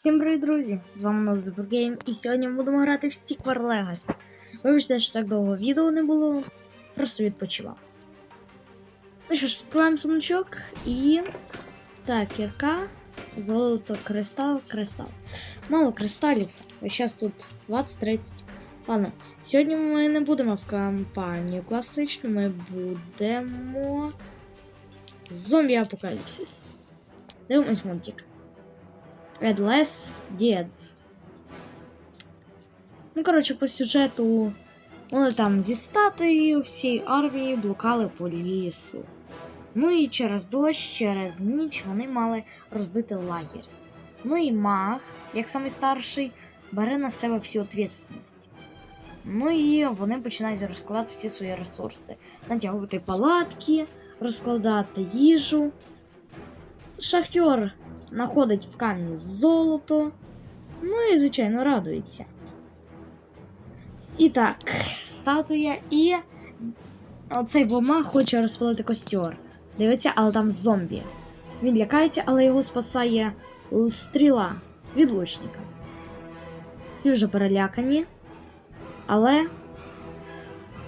Всім привіт, друзі! З вами Нот Гейм, і сьогодні ми будемо грати в Stick War. Вибачте, що так довго відео не було, просто відпочивав. Ну що ж, відкриваємо сундучок і. Так, кірка, золото, кристал, кристал. Мало кристалів, ось зараз тут 20-30. Ладно, сьогодні ми не будемо в кампанію класичну, ми будемо. Зомбі Апокаліпсис. Дивимось мультик. Less Deads. Ну, коротше, по сюжету вони там зі статуєю всієї армії блукали по лісу. Ну і через дощ, через ніч вони мали розбити лагерь. Ну і маг, як самий старший, бере на себе всю відповідальність. Ну і вони починають розкладати всі свої ресурси, натягувати палатки, розкладати їжу. Шахтер знаходить в камні золото. Ну і, звичайно, радується. І так, статуя і оцей бома хоче розпалити костер. Дивиться, але там зомбі. Він лякається, але його спасає стріла від лучника. Всі вже перелякані, але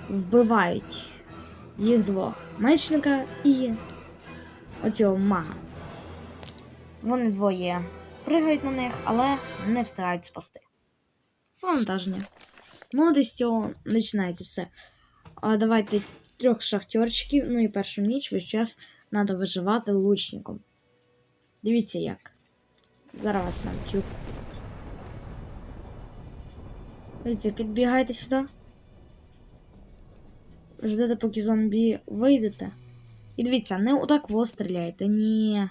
вбивають їх двох мечника і оцього мага. Вони двоє пригають на них, але не встигають спасти. Завантаження. Ну, із цього починається все. А, давайте трьох шахтерчиків, ну і першу ніч весь час треба виживати лучником. Дивіться як. Зараз вас навчу. Дивіться, підбігайте сюди. Ждете, поки зомбі вийдете. І дивіться, не отак во стріляйте. Ні.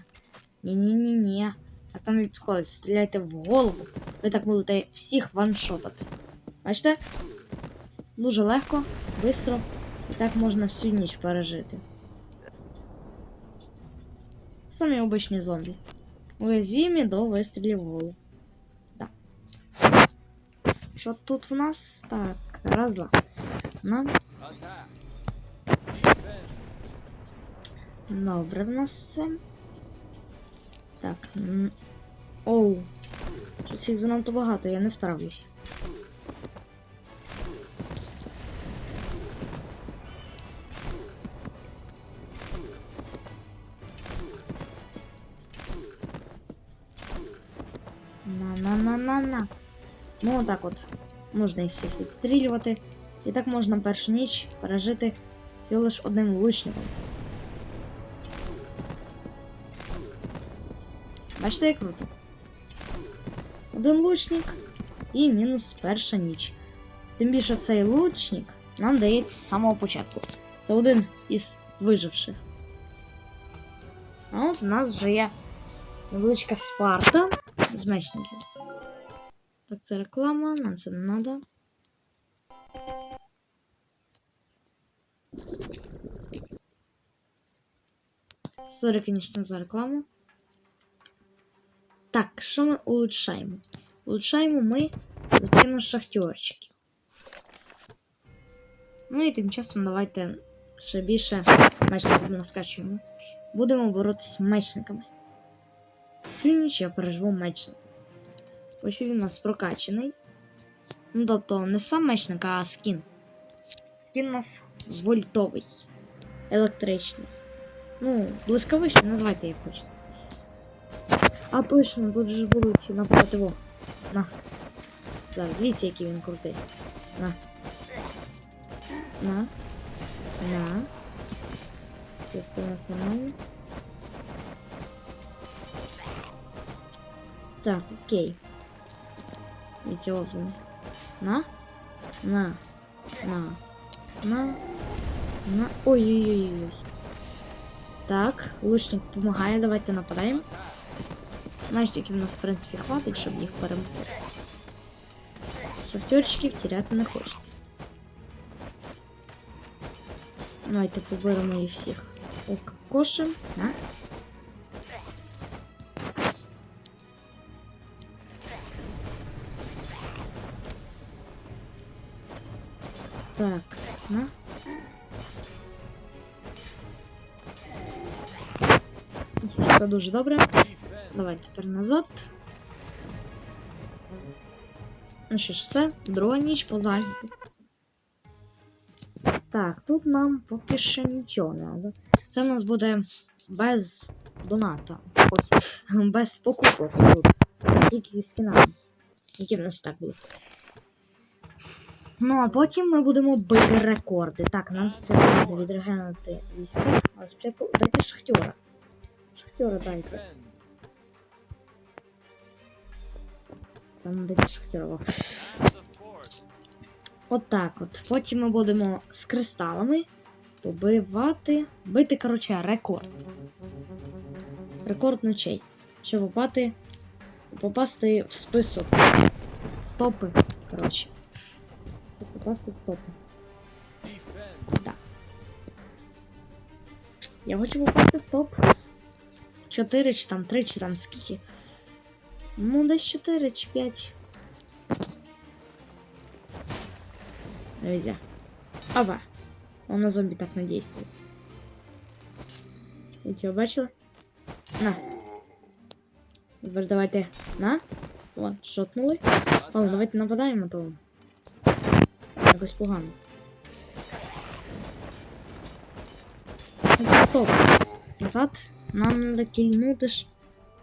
Ні-ні-ні-ні. Так там не підходить. Стріляйте в голову. Ви так будете всіх ваншотати. Бачите? Дуже легко, швидко. І так можна всю ніч пережити. Самі обичні зомбі. Уязвімі до вистрілів в голову. Так. Що тут в нас? Так, раз, два. На. Добре в нас все. Так. Оу. Щось їх занадто багато, я не справлюсь. На-на-на-на-на. Ну, отак от. Можна їх всіх відстрілювати. І так можна першу ніч пережити всього лиш одним лучником. Бачите, як круто. Один лучник і мінус перша ніч. Тим більше цей лучник нам дається з самого початку. Це один із виживших. А от у нас вже є невеличка спарта з мечників. Так, це реклама, нам це не треба. Сорі, звісно, за рекламу. Так, що ми улучшаємо? Улучшаємо ми, звичайно, шахтерчиків. Ну і тим часом давайте ще більше мечників наскачуємо. Будемо боротися мечниками. Цю ніч я переживу мечника. Ось він у нас прокачаний. Ну, тобто, не сам мечник, а скін. Скін у нас вольтовий, електричний. Ну, блискавичний, називайте як хочете. А точно, тут же будуть напроти во. На. Зараз, дивіться, який він крутий. На. На. На. Все, все у нас нормально. Так, окей. Дивіться, от вони. На. На. На. На. На. Ой-ой-ой-ой. Так, лучник допомагає, давайте нападаємо. Настільки в нас, в принципі, хватить, щоб їх перемогти. Шахтерчиків теряти не хочеться. Давайте поберемо їх всіх. Окошем. На. Так, на. Це дуже добре. Давай тепер назад. Ну що ж, все, друга ніч по західу. Так, тут нам поки що нічого не треба. Це в нас буде без доната. Без покупок тут. Тільки зі скінами. Які в нас так будуть. Ну, а потім ми будемо бити рекорди. Так, нам треба відрегенути війська. Спочатку дайте шахтера. Шахтера дайте. Там дайте шахтера. во. От от. Потім ми будемо з кристалами побивати. Бити, коротше, рекорд. Рекорд ночей. Щоб попати. Попасти в список. Топи. Коротше. Попасти в топи. Так. Я хочу попасти в топ. 4 чи там 3 чи там скільки. Ну, десь 4 чи 5. Нельзя. Аба. Он на зомби так не действует. Видите, ви бачили? На. Тепер давайте. На. Вон, шотнули. Ладно, давайте нападаємо, то. Якось погано. Стоп. Назад. Нам треба кільнути ж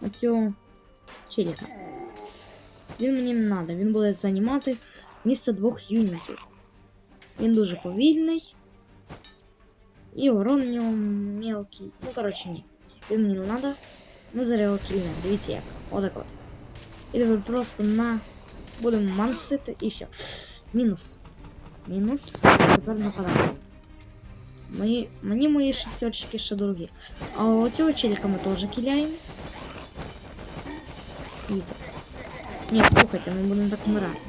оцього челіка. Він мені не треба, він буде займати місце двох юнітів. Він дуже повільний. І урон у нього мелкий. Ну, коротше, ні. Він мені не треба. Ми зараз його кільнемо. Дивіться як. Отак от. І тепер просто на. Будемо мансити і все. Мінус. Мінус. Тепер нападаємо. Мої, мені мої шахтерчики ще дорогі. А оцього челіка ми теж киляємо. Дивіться. Ні, слухайте, ми будемо так вмирати.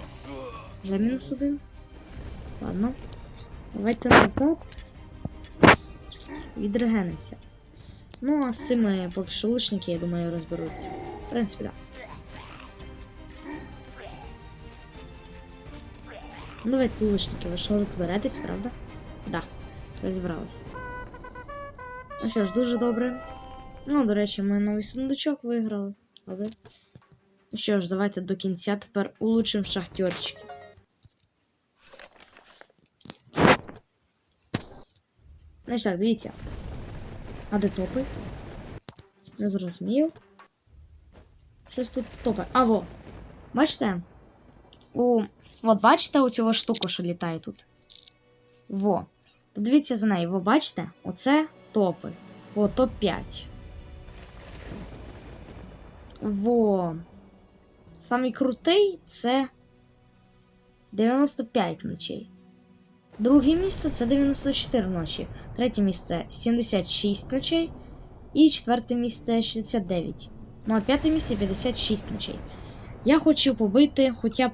Вже мінус один. Ладно. Давайте назад. Відрегенимося. Ну, а з цими поки що лучники, я думаю, розберуться. В принципі, так. Ну, давайте лучники, ви що розберетесь, правда? Да, розібралися. Ну що ж, дуже добре. Ну, до речі, ми новий сундучок виграли. Але. Ну що ж, давайте до кінця тепер улучшимо шахтерчики. Значить так, дивіться. А де топи? Не зрозумів. Щось тут топи. А во. Бачите? У... От бачите у цього штуку, що літає тут? Во. То дивіться за нею, ви бачите? Оце топи. О, топ-5. Во. Самий крутий це 95 ночей. Друге місце це 94 ночі. Третє місце 76 ночей. І четверте місце 69. Ну а п'яте місце 56 ночей. Я хочу побити хоча б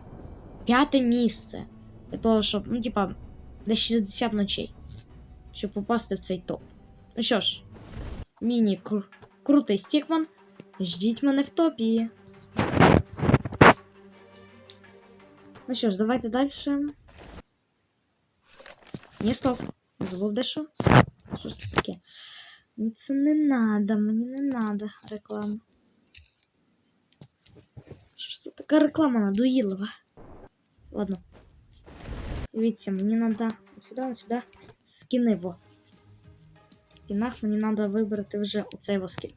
п'яте місце. Для того, щоб, ну, типа, десь 60 ночей. Щоб попасти в цей топ. Ну що ж, міні кру стікман. Ждіть мене в топі. Ну що ж, давайте далі. Ні, стоп. Забув дещо. Що ж це таке? Мені це не надо, мені не надо реклама. Що ж це така реклама надоїлива? Ладно. Дивіться, мені надо сюди, сюди скини во. В скінах мені треба вибрати вже оцей во скін.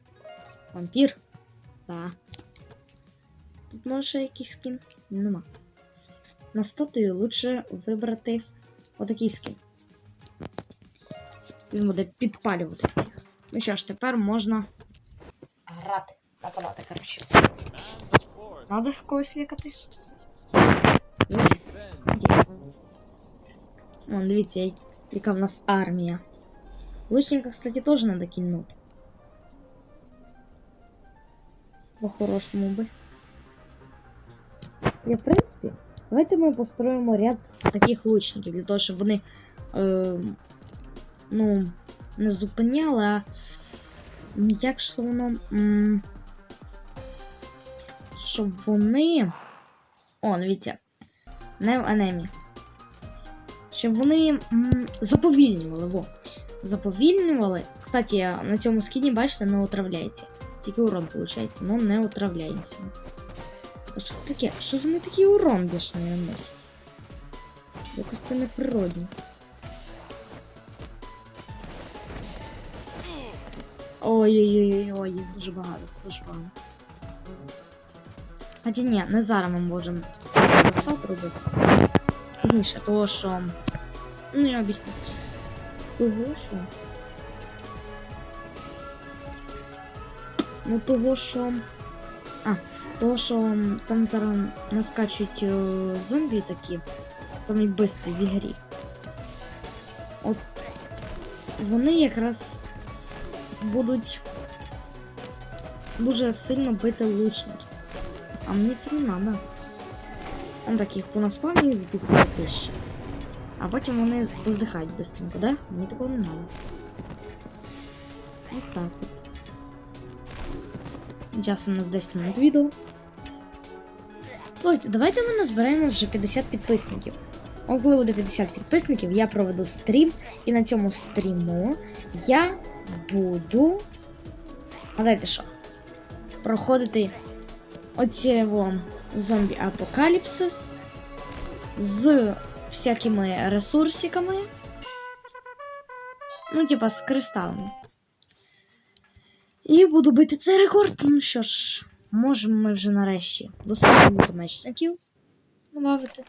Вампір. Так. Тут може якийсь скін? Нема. На статую лучше вибрати отакий скін. Він буде підпалювати. Ну що ж, тепер можна грати, нападати, коротше. Надо когось лікати? Вон, дивіться, яка в нас армія. Лучника, кстати, теж надо кільнути. По-хорошому би. І, в принципі, давайте ми построїмо ряд таких лучників, для того, щоб вони. Е, ну, не зупиняли, а як ж воно. М щоб вони. О, дивіться. Не в анемі. Щоб вони м заповільнювали. Во. Заповільнювали. Кстати, на цьому скіні, бачите, не отравляється. Тільки урон виходить, але не отравляємося. Що це таке? Що вони такий урон бішений наносять? Якось це неприродно. Ой-ой-ой, їх дуже багато, це дуже багато. Хоча ні, не зараз ми можемо це робити. Пізніше, того що. Ну, я об'ясню. Того що. Ну, того що. А, того, що там зараз наскачуть е, зомбі такі, самі бистрі в ігрі. От вони якраз будуть дуже сильно бити лучників. А мені це не треба. Он таких понаспавнюють в тисячі. А потім вони поздихають быстренько, да? Мені такого не треба. От так от. Часом у нас 10 минут відео. Слухайте, давайте ми назбираємо вже 50 підписників. От коли буде 50 підписників, я проведу стрім, і на цьому стріму я буду. Гадайте що? Проходити оці вон зомбі апокаліпсис з всякими ресурсиками. Ну, типа з кристалами. І буду бити цей рекорд. Ну що ж, можемо ми вже нарешті до своїх мечників добавити.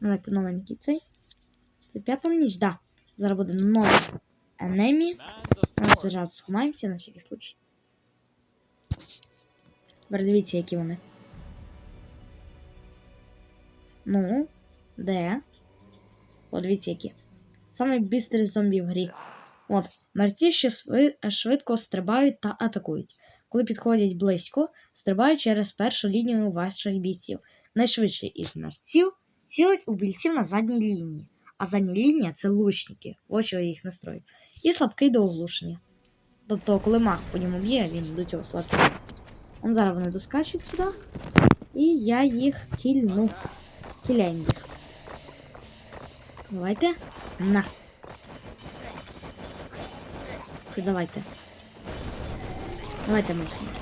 Давайте новенький цей. Це п'ята ніч, да. Зараз буде новий енемі. Зараз сховаємося на всякий случай. Дивіться, які вони. Ну, де? О, дивіться, які. Самий бістрий зомбі в грі. От, мерці ще швидко стрибають та атакують. Коли підходять близько, стрибають через першу лінію ваших бійців. Найшвидший із мерців цілить у бійців на задній лінії. А задня лінія це лучники, ось що їх настроїть. І слабкий до оглушення. Тобто, коли маг по ньому б'є, він до цього слабкий. Он зараз вони доскачуть сюди. І я їх кільну. Кіляємо. Давайте. На. Все, давайте. Давайте махнемо.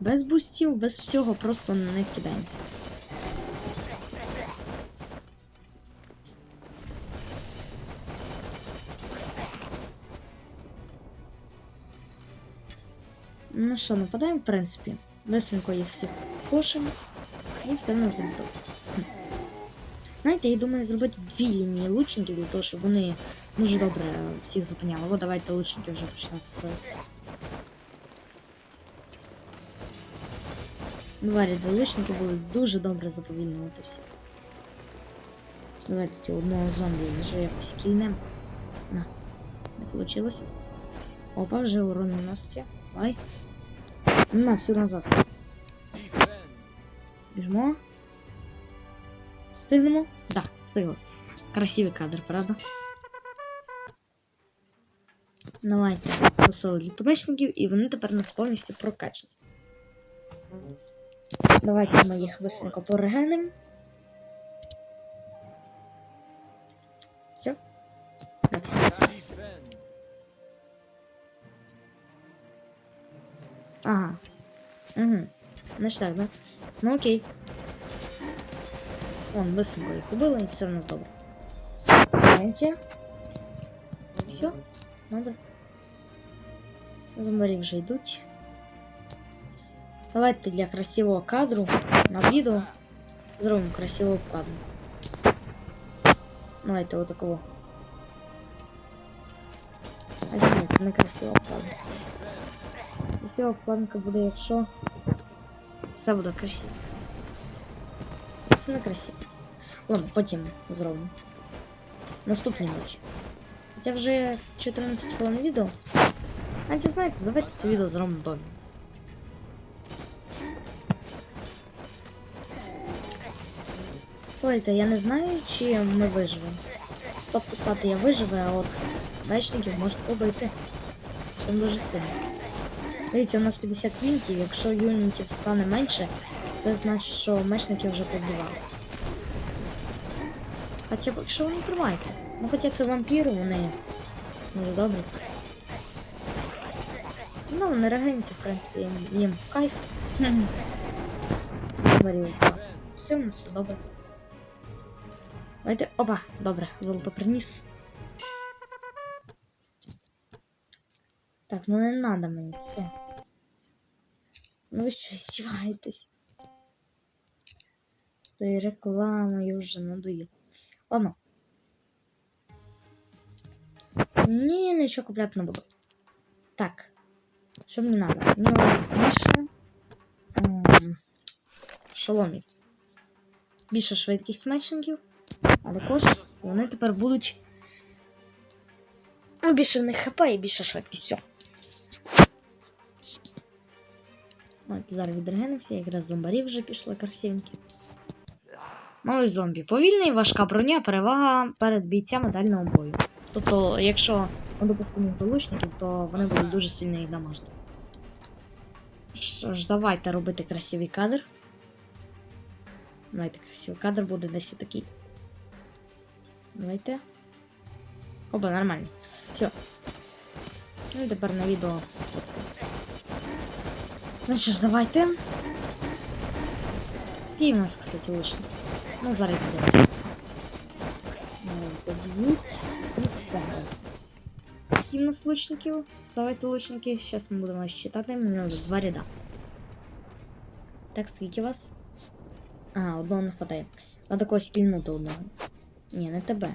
Без бустів, без всього, просто на них кидаємося. Ну що, нападаємо, в принципі. Быстренько їх всіх кошимо. І все. Хм. Знаєте, я думаю зробити дві лінії лучників для того, щоб вони дуже добре всіх зупиняли. О, давайте лучники вже почнуть строїти. Два ряди лучники будуть дуже добре заповільнювати всіх. Давайте цього одного зомбі вже якось кільнем. На, не получилось. Опа, вже урон наноситься. Давай. На, все назад. Біжмо. Встигнемо? Да, встигли. Красивий кадр, правда? Давайте веселі тубечників, і вони тепер нас повністю прокачані. Давайте ми їх быстренько порегенемо. Все. Ага. Угу. Значит так, да? Ну окей. Вон, быстренько их убило, и все добре. Знаете? Все, добре. Зомбарі вже йдуть. Давайте для красивого кадру на відео зробимо красиву обкладинку. Давайте вот такого. А ні, це не красива обкладинка. Красива обкладинка буде, якщо все буде красиво. Це не красиво. Ладно, потім зробимо. Наступний ніч. Хоча вже 14 хвилин відео. Не знаєте, давайте це відео зробимо домі. Слухайте, я не знаю, чи ми виживемо. Тобто статуя виживе, а от мечників можуть побити. Чим дуже сильно. Дивіться, у нас 50 юнітів, якщо юнітів стане менше, це значить, що мечники вже побивали. Хоча якщо вони тримаються. Ну хоча це вампіри, вони дуже добрі. Ну, вони регенці, в принципі, їм, в кайф. Говорив, все, у нас все добре. Давайте. Опа, добре, золото приніс. Так, ну не надо мені це. Ну ви що, здіваєтесь? Тою рекламою вже надоїло. Ладно. Ні, нічого купляти не буду. Так. Що мені надо? Мені більше ем. Більше швидкість мечників, а також вони тепер будуть. Ну, більше в них хп і більше швидкість. Все. Давайте зараз відрегенемося, якраз зомбарі вже пішли красивенькі. Новий зомбі. Повільний, важка броня, перевага перед бійцями дальнього бою. Тобто, якщо ми допустимо лучників, то вони будуть дуже сильно їх дамажити. Ж, давайте робити красивий кадр. Давайте красивий кадр буде десь отакий. Давайте. Опа, нормально. Все. Ну і тепер на відео сфоткаю. Ну що ж, давайте. Скільки у нас, кстати, лучник? Ну, зараз буде. Скільки у нас лучників? Ставайте лучники. Зараз ми будемо считати. Мені треба два ряда. Так, скільки вас? А, одного не хватає. Надо когось кільнути одного. Ні, не тебе.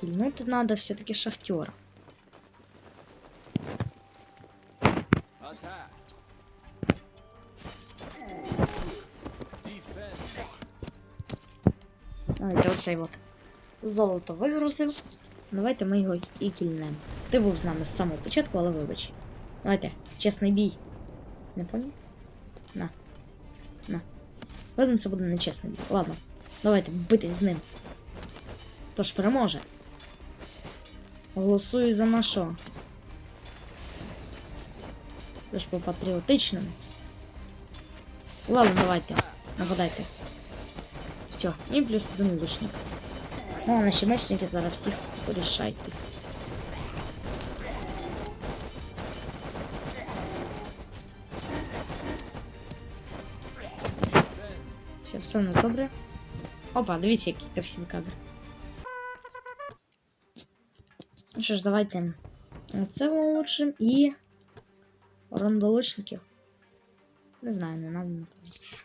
Кільнути треба все-таки шахтера. Attack. Defend. Давайте оцей от. Золото вигрузив. Давайте ми його і кільнемо. Ти був з нами з самого початку, але вибач. Давайте, чесний бій. Не поняв? На. На. Видно, це буде нечесний бій. Ладно. Давайте битись з ним. Хто ж переможе? Голосую за нашого. Це ж по патріотичному. Ладно, давайте. Нападайте. Все, і плюс один лучник. Ну, наші мечники зараз всіх порішають. Все, все не добре. Опа, дивіться, який красивий кадр. Ну що ж, давайте це улучшим і рондолучників. Не знаю, не надо.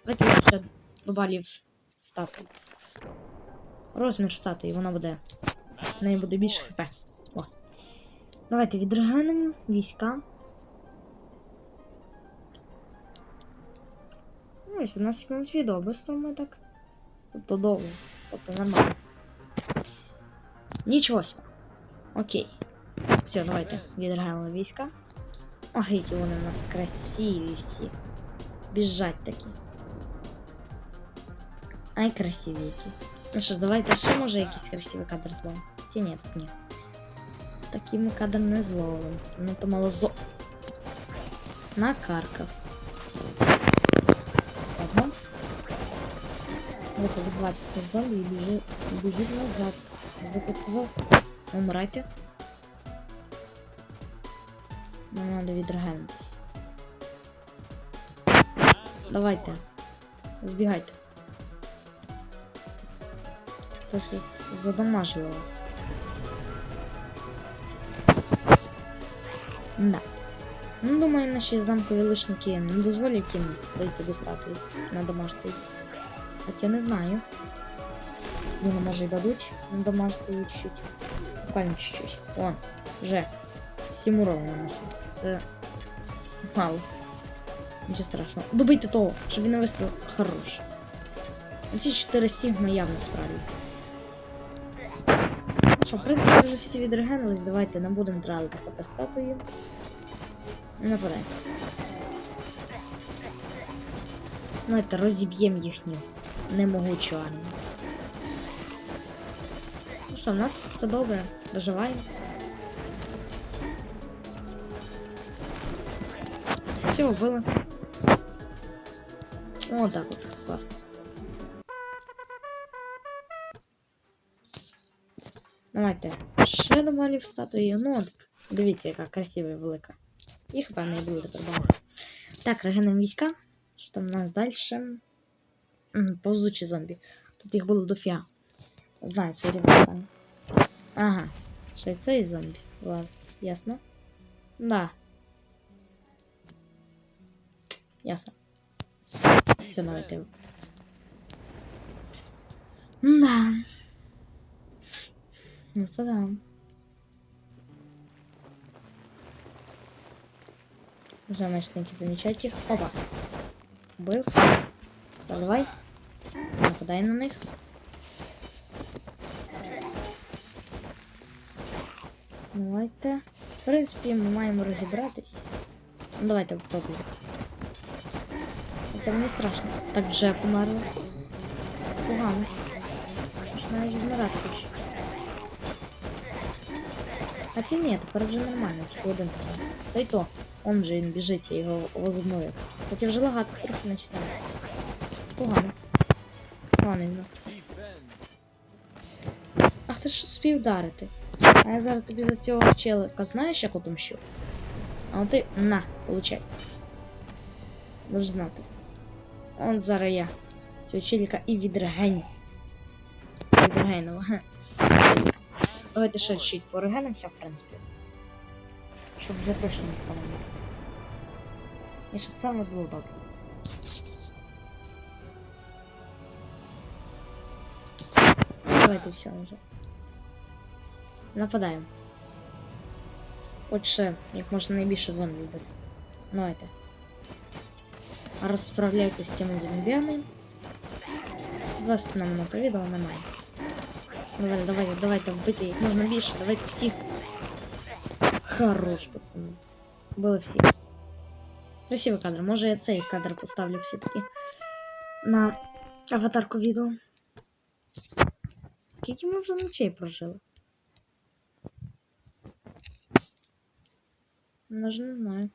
Давайте ще до балів Розмір статуї, вона буде. В неї буде більше хп. О. Давайте відреганимо війська. Ну, 17 минут відео, без ми так. Тобто довго. Тобто нормально. Нічого себе. Окей. Все, давайте відреганули війська. Ах, які вони у нас красиві всі. Біжать такі. Ай, красиві які. Ну що ж, давайте ще може якийсь красивий кадр зловимо. Ті ні, ні. Такий ми кадр не зловимо. Ну то мало зо. Накаркав. Ага. Вот вибивайте зомбі і біжи, біжіть назад. Викотував. Умирайте. Нам треба відрегенитись. Давайте. Збігайте. Це щось задамажило. Да. Ну, думаю, наші замкові лучники не дозволять їм дойти до статуї. Надамажити їх. Хоча не знаю. Вони, може, й дадуть надамажити її чуть-чуть. Буквально чуть-чуть. Вон, вже. Сім уровень нанесли. Це мало. Нічого страшного. Добийте того, щоб він не виставив хорош. Ці 4 сігма явно справляться. Що, в принципі, вже всі відрегенились, давайте не будемо тратити хп статуї. Нападай. Давайте розіб'ємо їхню немогучу армію. Ну що, в нас все добре, доживаємо. Все, вбили. О, так от, класно. Давайте ще до малів статуї. Ну, от, Дивіться, яка красива і велика. Їх, певно, і буде тепер. Так, регенем війська. Що там у нас далі? Повзучі зомбі. Тут їх було дофіга. Знаю, це рівно. Ага. Ще й цей зомбі. Влазить. Ясно? Да. Ясно. Все, давайте. Да. Ну, це да. Мешканки замечать их. Опа. Был. Давай. Нападай на них. Давайте. В принципі, ми маємо розібратись. Ну, давайте попробуємо. Хоча мені страшно. Так вже померли. Це погано. Навіть вмирати хочу. Хотя нет, тепер вже нормально, тільки один помер. Та й то. Он же біжить, я його возобновив. Хоча вже лагати трохи починає. Погано. Погано. Ах ти ж спів вдарити. А я зараз тобі за цього челика знаєш, як отомщу? А ти на, получай. Будеш знати. Он зараз я. Цього челика і відрегеню. Відрегенова. Давайте ще чуть порегенемося, в принципі. Щоб вже точно ніхто не мог. І щоб все у нас було добре. Давайте все вже. Нападаємо. Отже, як можна найбільше зомбі вбити. Давайте. Розправляйтесь з цими зомбіями. 20 нам на відео немає. Давай, давайте, давайте вбити як можна більше, давайте всіх. Хорош, пацани. Були всі. Красивий кадр. Може я цей кадр поставлю все-таки на аватарку відео. Скільки ми вже ночей прожили? Не знаю.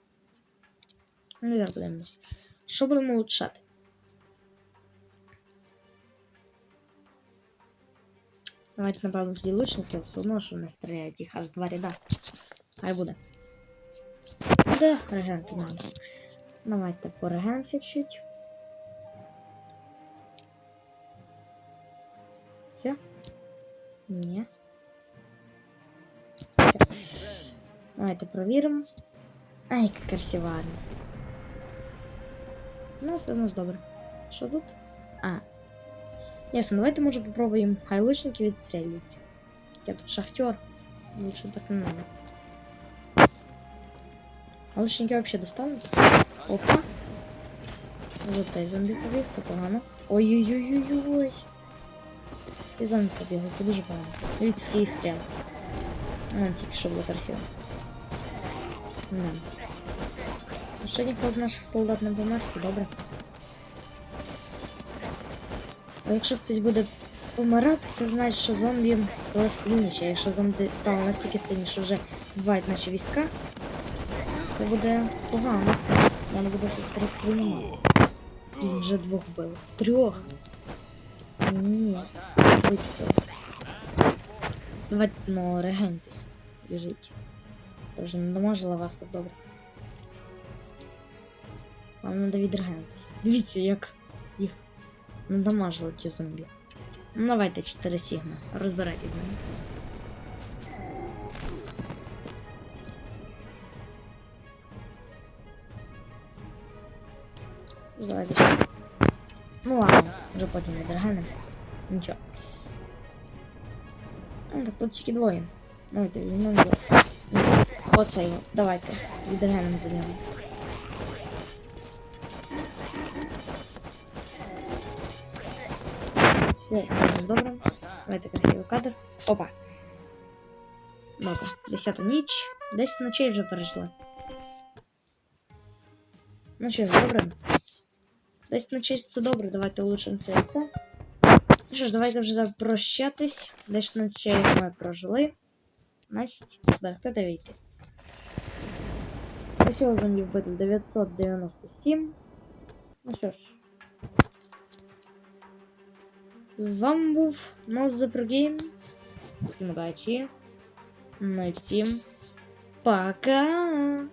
Ну, я подивимось. Що будемо улучшати? Давайте, напевно, тоді лучників, все одно, що не стріляють їх аж два ряда. Хай буде. Да, регенти надо. Давайте порегемося чуть. Все? Ні. Давайте провіримо. Ай, яка красива армія. Ну, все у нас добре. Що тут? А. Ясно, давайте може попробуємо хай лучники відстрілюються. Я тут шахтер. Лучше так не надо. А лучники вообще достануть? Опа. Вже цей зомбі побіг, погано. Ой-ой-ой-ой-ой. І зомбі побігли, це дуже погано. Дивіться, скільки стріл. Ну, тільки що було красиво. Не. Ще ніхто з наших солдат не помер, це добре. А якщо хтось буде помирати, це значить, що зомбі стало сильніше. Якщо зомбі стало настільки сильніше, що вже бувають наші війська, це буде погано. Вони буде приймати. Він вже двох вбив. Трьох. Ні. Давайте ну, регентись. Біжіть. Тоже не доможила вас так добре. Вам треба відрегентись. Дивіться, як їх надамажили ті зомбі. Ну давайте 4 сігма. Розбирайтесь з ними. Давайте. Ну ладно, вже потім відрегенемо. Нічого. Ну, так тут тільки двоє. Давайте візьмемо. Оце його. Давайте. Відрегенемо за. Все, все добре. Давайте красивий кадр. Опа. Добре. Десята ніч. Десять ночей вже перейшли. Ну ж, добре. Десять ночей це добре, давайте улучшимо це яйце. Ну що ж, давайте вже прощатись. Десять ночей ми прожили. Значить, захотите вийти. Всього зомбі вбито 997. Ну що ж. З вами був Моз Всем удачи. Ну і всім Пока!